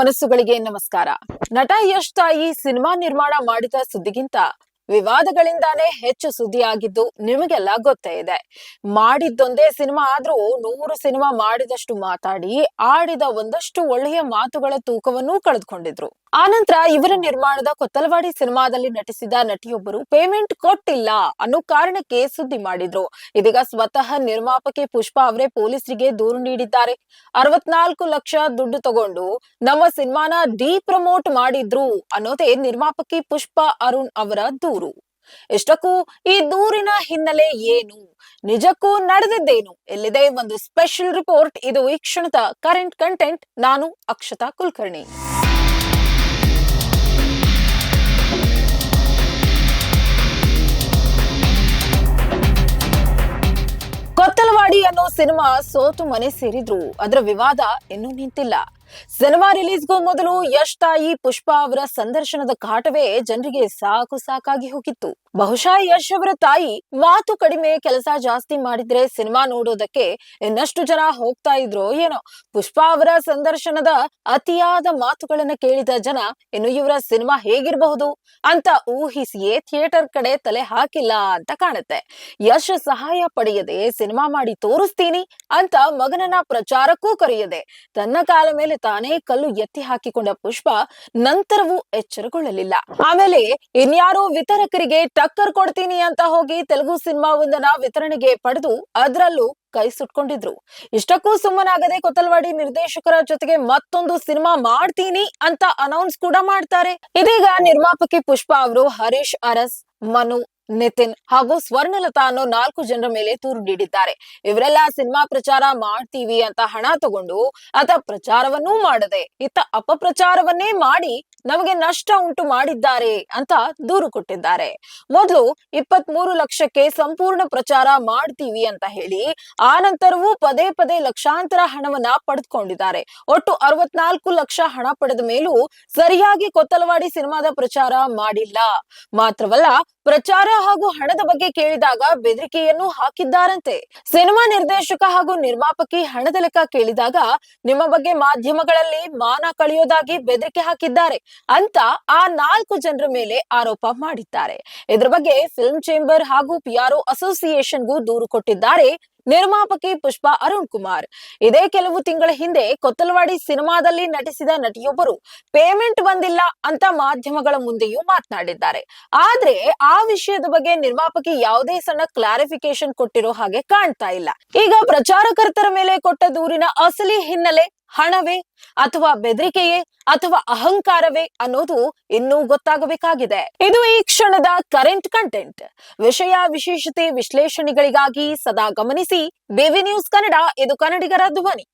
ಮನಸ್ಸುಗಳಿಗೆ ನಮಸ್ಕಾರ. ನಟ ಯಶ್ ತಾಯಿ ಸಿನಿಮಾ ನಿರ್ಮಾಣ ಮಾಡಿದ ಸುದ್ದಿಗಿಂತ ವಿವಾದಗಳಿಂದಾನೇ ಹೆಚ್ಚು ಸುದ್ದಿಯಾಗಿದ್ದು ನಿಮಗೆಲ್ಲ ಗೊತ್ತೇ ಇದೆ. ಮಾಡಿದ್ದೊಂದೇ ಸಿನಿಮಾ ಆದ್ರೂ ನೂರು ಸಿನಿಮಾ ಮಾಡಿದಷ್ಟು ಮಾತಾಡಿ, ಆಡಿದ ಒಂದಷ್ಟು ಒಳ್ಳೆಯ ಮಾತುಗಳ ತೂಕವನ್ನೂ ಕಳೆದುಕೊಂಡಿದ್ರು. ಆನಂತರ ಇವರ ನಿರ್ಮಾಣದ ಕೊತ್ತಲವಾಡಿ ಸಿನಿಮಾದಲ್ಲಿ ನಟಿಸಿದ ನಟಿಯೊಬ್ಬರು ಪೇಮೆಂಟ್ ಕೊಟ್ಟಿಲ್ಲ ಅನ್ನೋ ಕಾರಣಕ್ಕೆ ಸುದ್ದಿ ಮಾಡಿದ್ರು. ಇದೀಗ ಸ್ವತಃ ನಿರ್ಮಾಪಕಿ ಪುಷ್ಪಾ ಅವರೇ ಪೊಲೀಸರಿಗೆ ದೂರು ನೀಡಿದ್ದಾರೆ. ಅರವತ್ನಾಲ್ಕು ಲಕ್ಷ ದುಡ್ಡು ತಗೊಂಡು ನಮ್ಮ ಸಿನಿಮಾನ ಡಿ ಪ್ರಮೋಟ್ ಮಾಡಿದ್ರು ಅನ್ನೋದೇ ನಿರ್ಮಾಪಕಿ ಪುಷ್ಪಾ ಅರುಣ್ ಅವರ ದೂರು. ಇಷ್ಟಕ್ಕೂ ಈ ದೂರಿನ ಹಿನ್ನೆಲೆ ಏನು? ನಿಜಕ್ಕೂ ನಡೆದಿದ್ದೇನು? ಎಲ್ಲಿದೆ ಒಂದು ಸ್ಪೆಷಲ್ ರಿಪೋರ್ಟ್? ಇದು ಈ ಕರೆಂಟ್ ಕಂಟೆಂಟ್ ನಾನು ಅಕ್ಷತಾ ಕುಲಕರ್ಣಿ. ಕೊತ್ತಲವಾಡಿ ಅನ್ನೋ ಸಿನಿಮಾ ಸೋತು ಮನೆ ಸೇರಿದ್ರು. ಅದರ ವಿವಾದ ಇನ್ನೂ ನಿಂತಿಲ್ಲ. ಸಿನಿಮಾ ರಿಲೀಸ್ಗೂ ಮೊದಲು ಯಶ್ ತಾಯಿ ಪುಷ್ಪಾ ಅವರ ಸಂದರ್ಶನದ ಕಾಟವೇ ಜನರಿಗೆ ಸಾಕು ಸಾಕಾಗಿ ಹೋಗಿತ್ತು. ಬಹುಶಃ ಯಶ್ ಅವರ ತಾಯಿ ಮಾತು ಕಡಿಮೆ ಕೆಲಸ ಜಾಸ್ತಿ ಮಾಡಿದ್ರೆ ಸಿನಿಮಾ ನೋಡೋದಕ್ಕೆ ಇನ್ನಷ್ಟು ಜನ ಹೋಗ್ತಾ ಇದ್ರು ಏನೋ. ಪುಷ್ಪಾ ಅವರ ಸಂದರ್ಶನದ ಅತಿಯಾದ ಮಾತುಗಳನ್ನ ಕೇಳಿದ ಜನ, ಇನ್ನು ಇವರ ಸಿನಿಮಾ ಹೇಗಿರಬಹುದು ಅಂತ ಊಹಿಸಿಯೇ ಥಿಯೇಟರ್ ಕಡೆ ತಲೆ ಹಾಕಿಲ್ಲ ಅಂತ ಕಾಣುತ್ತೆ. ಯಶ್ ಸಹಾಯ ಪಡೆಯದೆ ಸಿನಿಮಾ ಮಾಡಿ ತೋರಿಸ್ತೀನಿ ಅಂತ ಮಗನನ್ನ ಪ್ರಚಾರಕ್ಕೂ ಕರೆಯದೆ. ತನ್ನ ಕಾಲ ಮೇಲೆ ತಾನೇ ಕಲ್ಲು ಎತ್ತಿ ಹಾಕಿಕೊಂಡ ಪುಷ್ಪ ನಂತರವೂ ಎಚ್ಚರಗೊಳ್ಳಲಿಲ್ಲ. ಆಮೇಲೆ ಇನ್ಯಾರೋ ವಿತರಕರಿಗೆ ಟಕ್ಕರ್ ಕೊಡ್ತೀನಿ ಅಂತ ಹೋಗಿ ತೆಲುಗು ಸಿನಿಮಾವೊಂದನ್ನ ವಿತರಣೆಗೆ ಪಡೆದು ಅದರಲ್ಲೂ ಕೈ ಸುಟ್ಕೊಂಡಿದ್ರು. ಇಷ್ಟಕ್ಕೂ ಸುಮ್ಮನಾಗದೆ ಕೊತ್ತಲವಾಡಿ ನಿರ್ದೇಶಕರ ಜೊತೆಗೆ ಮತ್ತೊಂದು ಸಿನಿಮಾ ಮಾಡ್ತೀನಿ ಅಂತ ಅನೌನ್ಸ್ ಕೂಡ ಮಾಡ್ತಾರೆ. ಇದೀಗ ನಿರ್ಮಾಪಕಿ ಪುಷ್ಪಾ ಅವರು ಹರೀಶ್ ಅರಸ್, ಮನು ನಿತಿನ್ ಹಾಗೂ ಸ್ವರ್ಣಲತಾ ಅನ್ನೋ ನಾಲ್ಕು ಜನರ ಮೇಲೆ ತೂರು ನೀಡಿದ್ದಾರೆ. ಇವರೆಲ್ಲ ಸಿನಿಮಾ ಪ್ರಚಾರ ಮಾಡ್ತೀವಿ ಅಂತ ಹಣ ತಗೊಂಡು ಅತ ಪ್ರಚಾರವನ್ನೂ ಮಾಡದೆ, ಇತ್ತ ಅಪಪ್ರಚಾರವನ್ನೇ ಮಾಡಿ ನಮಗೆ ನಷ್ಟ ಉಂಟು ಮಾಡಿದ್ದಾರೆ ಅಂತ ದೂರು ಕೊಟ್ಟಿದ್ದಾರೆ. ಮೊದಲು ಇಪ್ಪತ್ತ್ ಮೂರು ಲಕ್ಷಕ್ಕೆ ಸಂಪೂರ್ಣ ಪ್ರಚಾರ ಮಾಡ್ತೀವಿ ಅಂತ ಹೇಳಿ, ಆ ನಂತರವೂ ಪದೇ ಪದೇ ಲಕ್ಷಾಂತರ ಹಣವನ್ನ ಪಡೆದುಕೊಂಡಿದ್ದಾರೆ. ಒಟ್ಟು ಅರವತ್ನಾಲ್ಕು ಲಕ್ಷ ಹಣ ಪಡೆದ ಮೇಲೂ ಸರಿಯಾಗಿ ಕೊತ್ತಲವಾಡಿ ಸಿನಿಮಾದ ಪ್ರಚಾರ ಮಾಡಿಲ್ಲ. ಮಾತ್ರವಲ್ಲ ಪ್ರಚಾರ ಹಾಗೂ ಹಣದ ಬಗ್ಗೆ ಕೇಳಿದಾಗ ಬೆದರಿಕೆಯನ್ನು ಹಾಕಿದ್ದಾರಂತೆ. ಸಿನಿಮಾ ನಿರ್ದೇಶಕ ಹಾಗೂ ನಿರ್ಮಾಪಕಿ ಹಣದ ಲೆಕ್ಕ ಕೇಳಿದಾಗ ನಿಮ್ಮ ಬಗ್ಗೆ ಮಾಧ್ಯಮಗಳಲ್ಲಿ ಮಾನ ಕಳೆಯೋದಾಗಿ ಬೆದರಿಕೆ ಹಾಕಿದ್ದಾರೆ ಅಂತ ಆ ನಾಲ್ಕು ಜನರ ಮೇಲೆ ಆರೋಪ ಮಾಡಿದ್ದಾರೆ. ಇದರ ಬಗ್ಗೆ ಫಿಲ್ಮ್ ಚೇಂಬರ್ ಹಾಗೂ ಪಿಆರ್ಒ ಅಸೋಸಿಯೇಷನ್ಗೂ ದೂರು ಕೊಟ್ಟಿದ್ದಾರೆ. ನಿರ್ಮಾಪಕಿ ಪುಷ್ಪಾ ಅರುಣ್ ಕುಮಾರ್. ಇದೇ ಕೆಲವು ತಿಂಗಳ ಹಿಂದೆ ಕೊತ್ತಲವಾಡಿ ಸಿನಿಮಾದಲ್ಲಿ ನಟಿಸಿದ ನಟಿಯೊಬ್ಬರು ಪೇಮೆಂಟ್ ಬಂದಿಲ್ಲ ಅಂತ ಮಾಧ್ಯಮಗಳ ಮುಂದೆಯೂ ಮಾತನಾಡಿದ್ದಾರೆ. ಆದ್ರೆ ಆ ವಿಷಯದ ಬಗ್ಗೆ ನಿರ್ಮಾಪಕಿ ಯಾವುದೇ ಸಣ್ಣ ಕ್ಲಾರಿಫಿಕೇಶನ್ ಕೊಟ್ಟಿರೋ ಹಾಗೆ ಕಾಣ್ತಾ ಇಲ್ಲ. ಈಗ ಪ್ರಚಾರಕರ್ತರ ಮೇಲೆ ಕೊಟ್ಟ ದೂರಿನ ಅಸಲಿ ಹಿನ್ನೆಲೆ ಹಣವೇ ಅಥವಾ ಬೆದರಿಕೆಯೇ ಅಥವಾ ಅಹಂಕಾರವೇ ಅನ್ನೋದು ಇನ್ನೂ ಗೊತ್ತಾಗಬೇಕಾಗಿದೆ. ಇದು ಈ ಕ್ಷಣದ ಕರೆಂಟ್ ಕಂಟೆಂಟ್ ವಿಷಯ ವಿಶೇಷತೆ ವಿಶ್ಲೇಷಣೆಗಳಿಗಾಗಿ ಸದಾ ಗಮನಿಸಿ. ಬೇವಿ ನ್ಯೂಸ್ ಕನ್ನಡ, ಇದು ಕನ್ನಡಿಗರ ಧ್ವನಿ.